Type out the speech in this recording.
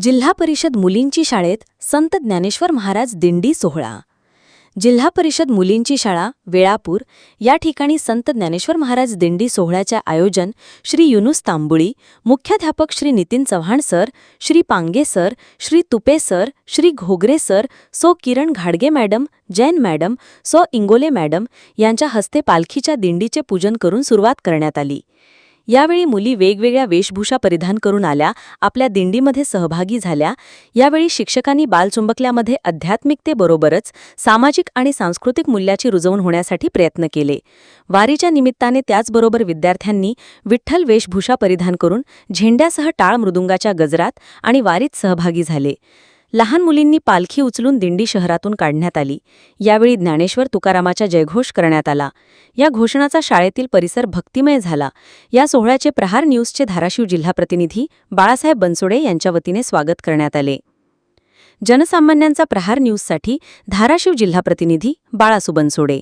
जिल्हा परिषद मुलींची शाळेत संत ज्ञानेश्वर महाराज दिंडी सोहळा. जिल्हा परिषद मुलींची शाळा वेळापूर या ठिकाणी संत ज्ञानेश्वर महाराज दिंडी सोहळ्याचे आयोजन श्री युनुस तांबुळी मुख्याध्यापक Shri Nitin Chavan sir Shri Pange sir Shri Tupe sir Shri Ghogare sir so Kiran घाडगे मॅडम जैन मॅडम सो इंगोले मॅडम यांच्या हस्ते पालखीच्या दिंडीचे पूजन करून सुरुवात करण्यात आली. यावेळी मुली वेगवेगळ्या वेशभूषा परिधान करून आल्या आपल्या दिंडीमध्ये सहभागी झाल्या. यावेळी शिक्षकांनी बालचुंबकल्यामध्ये अध्यात्मिकतेबरोबरच सामाजिक आणि सांस्कृतिक मूल्याची रुजवून होण्यासाठी प्रयत्न केले. वारीच्या निमित्ताने त्याचबरोबर विद्यार्थ्यांनी विठ्ठल वेशभूषा परिधान करून झेंड्यासह टाळ मृदुंगाच्या गजरात आणि वारीत सहभागी झाले. लहान मुलींनी पालखी उचलून दिंडी शहरातून काढण्यात आली. यावेळी ज्ञानेश्वर तुकारामाचा जयघोष करण्यात आला. या घोषणाचा शाळेतील परिसर भक्तिमय झाला. या सोहळ्याचे प्रहार न्यूजचे धाराशिव जिल्हा प्रतिनिधी बाळासाहेब बनसोडे यांच्या वतीने स्वागत करण्यात आले. जनसामान्यांचा प्रहार न्यूजसाठी धाराशिव जिल्हा प्रतिनिधी बाळासू बनसोडे.